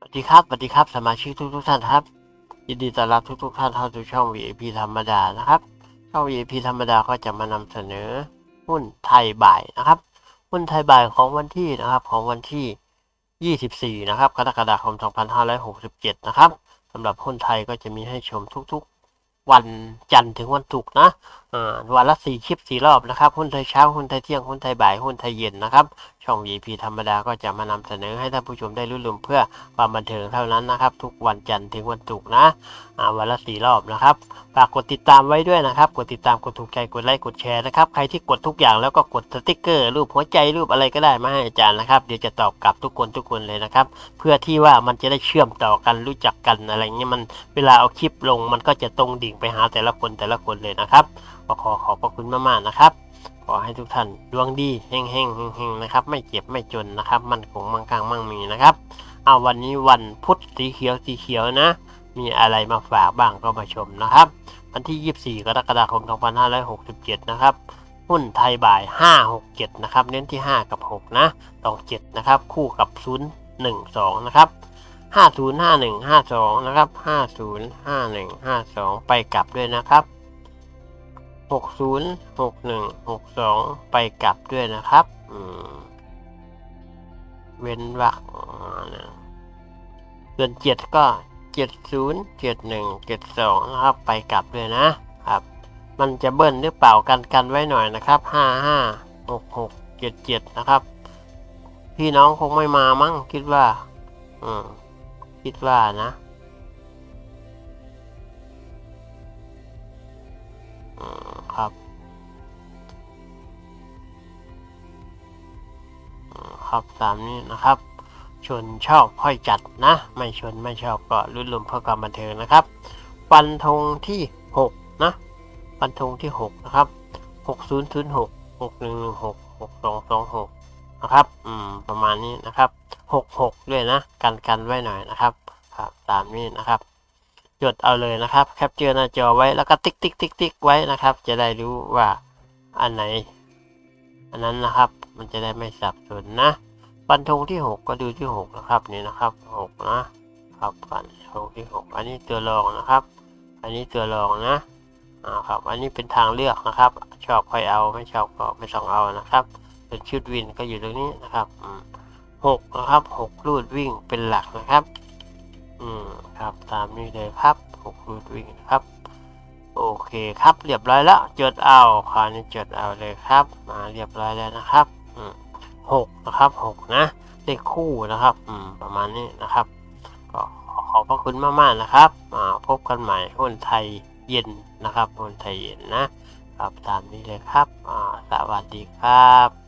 สวัสดีครับสวัสดีครับสมาชิกทุกทุกท่านครับ ยินดีต้อนรับทุกทุกท่านเข้าสู่ช่อง VIP ธรรมดานะครับ ช่อง VIP ธรรมดาก็จะมานำเสนอหุ้นไทยบ่ายนะครับ หุ้นไทยบ่ายของวันที่นะครับของวันที่ 24 นะครับกรกฎาคม 2567 นะครับสำหรับหุ้นไทยก็จะมีให้ชมทุกๆ วันจันทร์ถึงวันศุกร์นะวันละสี่คลิปสี่รอบนะครับหุ้นไทยเช้าหุ้นไทยเที่ยงหุ้นไทยบ่ายหุ้นไทยเย็นนะครับ ช่อง VP ธรรมดาก็จะมานำเสนอให้ท่านผู้ชมได้รู้ลืมเพื่อความบันเทิงเท่านั้นนะครับ ทุกวันจันทร์ถึงวันศุกร์นะอ่าวันละสี่รอบนะครับฝากกดติดตามไว้ด้วยนะครับ กดติดตามกดถูกใจกดไลค์กดแชร์นะครับใครที่กดทุกอย่างแล้วก็กดสติ๊กเกอร์รูปหัวใจรูปอะไรก็ได้มาให้อาจารย์นะครับเดี๋ยวจะตอบกลับทุกคนทุกคนเลยนะครับ เพื่อที่ว่ามันจะได้เชื่อมต่อกันรู้จักกันอะไรเงี้ยมันเวลาเอาคลิปลงมันก็จะตรงดิ่งไปหาแต่ละคนแต่ละคนเลยนะครับก็ขอขอบพระคุณมากๆนะครับ ขอให้ทุกท่านดวงดีเฮงเฮงเฮงเฮงนะครับ ไม่เจ็บไม่จนนะครับ มันคงมั่งคั่งมั่งมีนะครับ เอาวันนี้วันพุธสีเขียวสีเขียวนะ มีอะไรมาฝากบ้างก็มาชมนะครับ วันที่ 24 กรกฎาคม 2567 นะครับหุ้นไทยบ่าย 567 นะครับ เน้นที่ 5 กับ 6 นะต่อ7นะครับ คู่กับ 012 นะครับ 505152 นะครับ 505152 ไปกลับด้วยนะครับ หกศูนย์หกหนึ่งหกสองไปกลับด้วยนะครับอืเว้นวรรคนะส่วนเจ็ดก็เจ็ดศูนย์เจ็ดหนึ่งเจ็ดสองนะครับ ไปกลับด้วยนะครับ มันจะเบิ้ลหรือเปล่ากันกันไว้หน่อยนะครับห้าห้าหกหกเจ็ดเจ็ดนะครับ พี่น้องคงไม่มามั้งคิดว่า อืม คิดว่านะ ครับครับตามนี้นะครับ ชนชอบค่อยจัดนะ ไม่ชนไม่ชอบก็รุ่นลมเพื่อความบันเทิงนะครับ ฟันธงที่หกนะฟันธงที่หกนะครับหกศูนย์ศูนย์หกหกหนึ่งหนึ่งหกหกสองสองหกนะครับ อืม ประมาณนี้นะครับหกหกด้วยนะ กันกันไว้หน่อยนะครับ ครับ ตามนี้นะครับ จดเอาเลยนะครับแคปเจอร์หน้าจอไว้แล้วก็ติ๊กติ๊กติ๊กติ๊กไว้นะครับ จะได้รู้ว่าอันไหน อันนั้นนะครับมันจะได้ไม่สับสนนะฟันธงที่หกก็ดูที่หกนะครับนี่นะครับหกนะครับฟันธงที่หกอันนี้ตัวรองนะครับ อันนี้ตัวรองนะอ่าครับอันนี้เป็นทางเลือกนะครับ ชอบค่อยเอาไม่ชอบก็ไม่ต้องเอานะครับส่วนชุดวินก็อยู่ตรงนี้นะครับหกนะครับหกรูดวิ่งเป็นหลักนะครับ อืมครับตามนี้เลยครับหกรูดวิ่งนะครับ โอเคครับเรียบร้อยแล้วจดเอาคราวนี้จดเอาเลยครับ มาเรียบร้อยแล้วนะครับอืมหกนะครับหกนะเลขคู่นะครับ อืมประมาณนี้นะครับ ก็ขอขอบพระคุณมากๆนะครับ มาพบกันใหม่หุ้นไทยเย็นนะครับหุ้นไทยเย็นนะครับตามนี้เลยครับอ่าสวัสดีครับ